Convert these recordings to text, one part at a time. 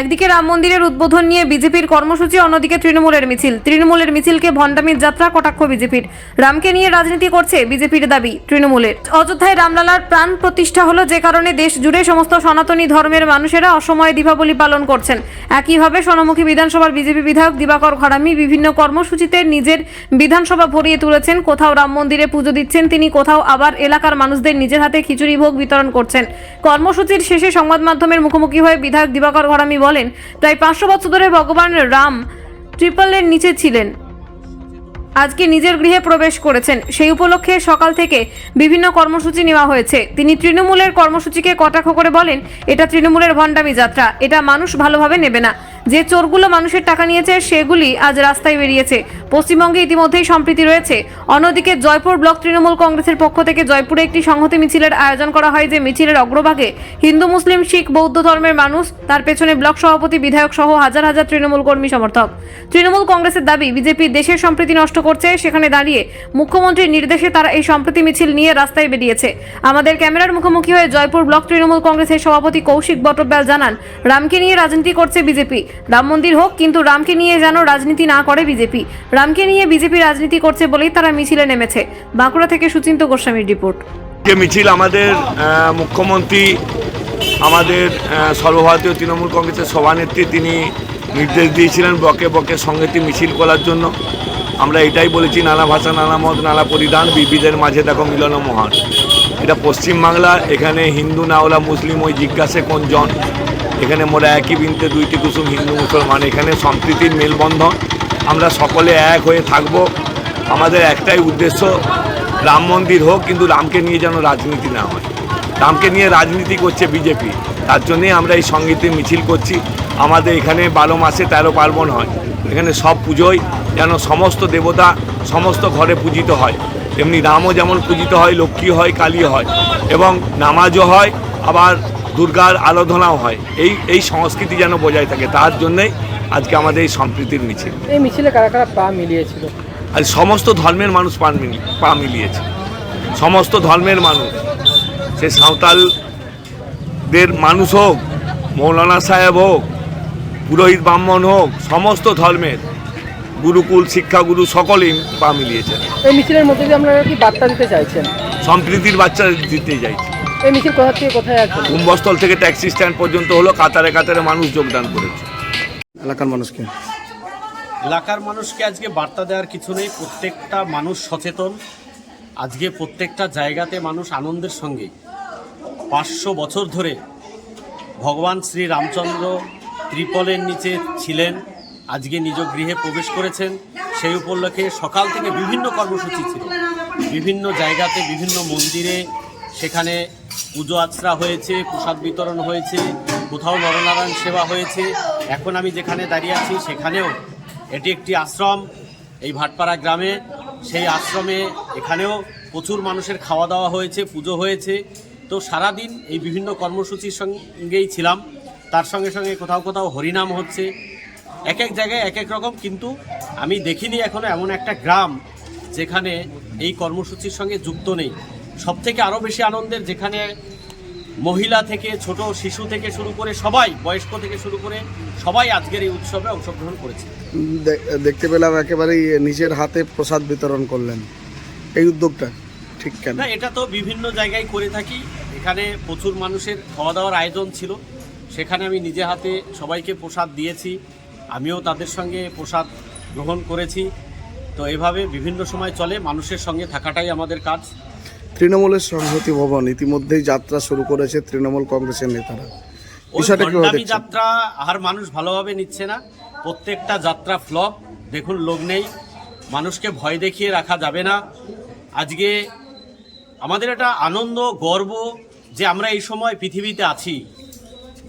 একদিকে রাম মন্দিরের উদ্বোধন নিয়ে বিজেপির কর্মসূচি, অন্যদিকে তৃণমূলের মিছিল। তৃণমূলের মিছিলকে ভণ্ডামির যাত্রা কটাক্ষ বিজেপির। রামকে নিয়ে রাজনীতি করছে বিজেপির দাবি তৃণমূলের। অযোধ্যায় রামলালার প্রাণ প্রতিষ্ঠা হলো যে কারণে দেশ জুড়ে সমস্ত সনাতনী ধর্মের মানুষেরা অসময়ে দীপাবলি পালন করছেন। একইভাবে সোনামুখী বিধানসভার বিজেপি বিধায়ক দিবাকর ঘরামি বিভিন্ন কর্মসূচিতে নিজের বিধানসভা ভরিয়ে তুলেছেন। কোথাও রাম মন্দিরে পুজো দিচ্ছেন তিনি, কোথাও আবার এলাকার মানুষদের নিজের হাতে খিচুড়ি ভোগ বিতরণ করছেন। কর্মসূচির শেষে সংবাদ মাধ্যমের মুখোমুখি হয়ে বিধায়ক দিবাকর ঘরামি বলেন, প্রায় পাঁচশো বছর ধরে ভগবান রাম ট্রিপলের নিচে ছিলেন। আজকে নিজের গৃহে প্রবেশ করেছেন। সেই উপলক্ষে সকাল থেকে বিভিন্ন কর্মসূচি নেওয়া হয়েছে। তিনি তৃণমূলের কর্মসূচিকে কটাক্ষ করে বলেন, এটা তৃণমূলের ভণ্ডামি যাত্রা। এটা মানুষ ভালোভাবে নেবে না। যে চোরগুলো মানুষের টাকা নিয়েছে, সেগুলি আজ রাস্তায় বেরিয়েছে। পশ্চিমবঙ্গে ইতিমধ্যেই সম্প্রীতি রয়েছে। অন্যদিকে জয়পুর ব্লক তৃণমূল কংগ্রেসের পক্ষ থেকে জয়পুরে একটি সংহতি মিছিলের আয়োজন করা হয়, যে মিছিলের অগ্রভাগে হিন্দু, মুসলিম, শিখ, বৌদ্ধ ধর্মের মানুষ, তার পেছনে ব্লক সভাপতি, বিধায়ক সহ হাজার হাজার তৃণমূল কর্মী সমর্থক। তৃণমূল কংগ্রেসের দাবি, বিজেপি দেশের সম্প্রীতি নষ্ট করছে, সেখানে দাঁড়িয়ে মুখ্যমন্ত্রীর নির্দেশে তারা এই সম্প্রীতি মিছিল নিয়ে রাস্তায় বেরিয়েছে। আমাদের ক্যামেরার মুখোমুখি হয়ে জয়পুর ব্লক তৃণমূল কংগ্রেসের সভাপতি কৌশিক বটব্যাল জানান, রামকে নিয়ে রাজনীতি করছে বিজেপি। রাম মন্দির হোক, কিন্তু রামকে নিয়ে যেন রাজনীতি না করে বিজেপি। রামকে নিয়ে বিজেপি রাজনীতি করছে বলেই তারা মিছিলে নেমেছে। বাঁকুড়া থেকে সুচিন্ত গোস্বামীর রিপোর্ট। যে মিছিল? আমাদের মুখ্যমন্ত্রী, আমাদের সর্বভারতীয় তৃণমূল কংগ্রেসের সভানেত্রী, তিনি নির্দেশ দিয়েছিলেন বকে বকে সংগতি মিছিল করার জন্য। আমরা এটাই বলেছি, নানা ভাষা, নানা মত, নানা পরিধান, বিবিধের মাঝে দেখো মিলন মহান। এটা পশ্চিমবাংলা, এখানে হিন্দু, না ওলা মুসলিম, ওই জিজ্ঞাসে কোন জন এখানে মোরা একই বিনতে দুইটি কুসুম হিন্দু মুসলমান। এখানে সম্প্রীতির মেলবন্ধন। আমরা সকলে এক হয়ে থাকব। আমাদের একটাই উদ্দেশ্য, রাম মন্দির হোক, কিন্তু রামকে নিয়ে যেন রাজনীতি না হয়। রামকে নিয়ে রাজনীতি করছে বিজেপি। তার জন্যই আমরা এই সঙ্গীতে মিছিল করছি। আমাদের এখানে বারো মাসে তেরো পার্বণ হয়। এখানে সব পুজোই যেন সমস্ত দেবতা সমস্ত ঘরে পূজিত হয়। তেমনি রামও যেমন পূজিত হয় লক্ষ্মী হয় কালী হয়। এবং নামাজও হয়, আবার দুর্গার আরাধনাও হয়। এই এই সংস্কৃতি যেন বজায় থাকে তার জন্যই আজকে আমাদের এই সম্প্রীতির মিছিল। এই মিছিলে কারা কারা পা মিলিয়েছিল? আর সমস্ত ধর্মের মানুষ পান পা মিলিয়েছে। সমস্ত ধর্মের মানুষ। সে সাঁওতালদের মানুষ হোক মৌলানা সাহেব হোক পুরোহিত ব্রাহ্মণ হোক সমস্ত ধর্মের গুরুকুল শিক্ষাগুরু সকলেই পা মিলিয়েছেন এই মিছিলের মধ্যে দিয়ে আপনারা কি বার্তা দিতে চাইছেন? সম্প্রীতির বাচ্চা দিতে যাইছে এই মিছিল কোথা থেকে কোথায় আছে কুম্ভস্থল থেকে ট্যাক্সি স্ট্যান্ড পর্যন্ত হলো কাতারে কাতারে মানুষ যোগদান করেছে। এলাকার মানুষকে এলাকার মানুষকে আজকে বার্তা দেওয়ার কিছু নেই প্রত্যেকটা মানুষ সচেতন। আজকে প্রত্যেকটা জায়গাতে মানুষ আনন্দের সঙ্গে। পাঁচশো বছর ধরে ভগবান শ্রী রামচন্দ্র ত্রিপলের নিচে ছিলেন আজকে নিজ গৃহে প্রবেশ করেছেন। সেই উপলক্ষে সকাল থেকে বিভিন্ন কর্মসূচি ছিল। বিভিন্ন জায়গাতে বিভিন্ন মন্দিরে সেখানে পুজো আচরা হয়েছে, প্রসাদ বিতরণ হয়েছে, কোথাও নরনারায়ণ সেবা হয়েছে। এখন আমি যেখানে দাঁড়িয়ে আছি সেখানেও এটি একটি আশ্রম এই ভাটপাড়া গ্রামে। সেই আশ্রমে এখানেও প্রচুর মানুষের খাওয়া দাওয়া হয়েছে, পুজো হয়েছে। তো সারাদিন এই বিভিন্ন কর্মসূচির সঙ্গেই ছিলাম। তার সঙ্গে সঙ্গে কোথাও কোথাও হরিনাম হচ্ছে। এক এক জায়গায় এক এক রকম, কিন্তু আমি দেখিনি এখনও এমন একটা গ্রাম যেখানে এই কর্মসূচির সঙ্গে যুক্ত নেই। সব থেকে আরও বেশি আনন্দের যেখানে মহিলা থেকে ছোট শিশু থেকে শুরু করে সবাই বয়স্ক থেকে শুরু করে সবাই আজকের এই উৎসবে অংশগ্রহণ করেছে। দেখতে পেলাম একেবারেই নিজের হাতে প্রসাদ বিতরণ করলেন। এই উদ্যোগটা ঠিক কেন? না এটা তো বিভিন্ন জায়গায় করে থাকি। এখানে প্রচুর মানুষের খাওয়া দাওয়ার আয়োজন ছিল। সেখানে আমি নিজে হাতে সবাইকে প্রসাদ দিয়েছি। আমিও তাদের সঙ্গে প্রসাদ গ্রহণ করেছি। তো এভাবে বিভিন্ন সময় চলে। মানুষের সঙ্গে থাকাটাই আমাদের কাজ। তৃণমূলের সংহতি ভবন। ইতিমধ্যেই যাত্রা শুরু করেছে তৃণমূল কংগ্রেসের নেতারা। বিষয়টা যাত্রা আর মানুষ ভালোভাবে নিচ্ছে না। প্রত্যেকটা যাত্রা ফ্লপ। দেখুন লোক নেই। মানুষকে ভয় দেখিয়ে রাখা যাবে না। আজকে আমাদের একটা আনন্দ গর্ব যে আমরা এই সময় পৃথিবীতে আছি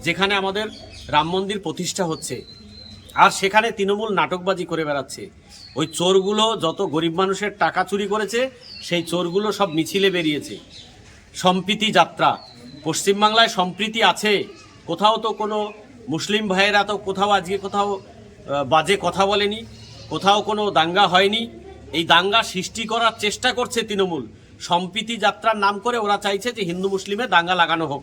যেখানে আমাদের রাম মন্দির প্রতিষ্ঠা হচ্ছে। আর সেখানে তৃণমূল নাটকবাজি করে বেড়াচ্ছে। ওই চোরগুলো যত গরিব মানুষের টাকা চুরি করেছে, সেই চোরগুলো সব মিছিলে বেরিয়েছে। সম্প্রীতি যাত্রা। পশ্চিমবাংলায় সম্প্রীতি আছে। কোথাও তো কোনো মুসলিম ভাইয়েরা তো কোথাও আজকে কোথাও বাজে কথা বলেনি, কোথাও কোনো দাঙ্গা হয়নি। এই দাঙ্গা সৃষ্টি করার চেষ্টা করছে তৃণমূল। সম্প্রীতি যাত্রার নাম করে ওরা চাইছে যে হিন্দু মুসলিমে দাঙ্গা লাগানো হোক।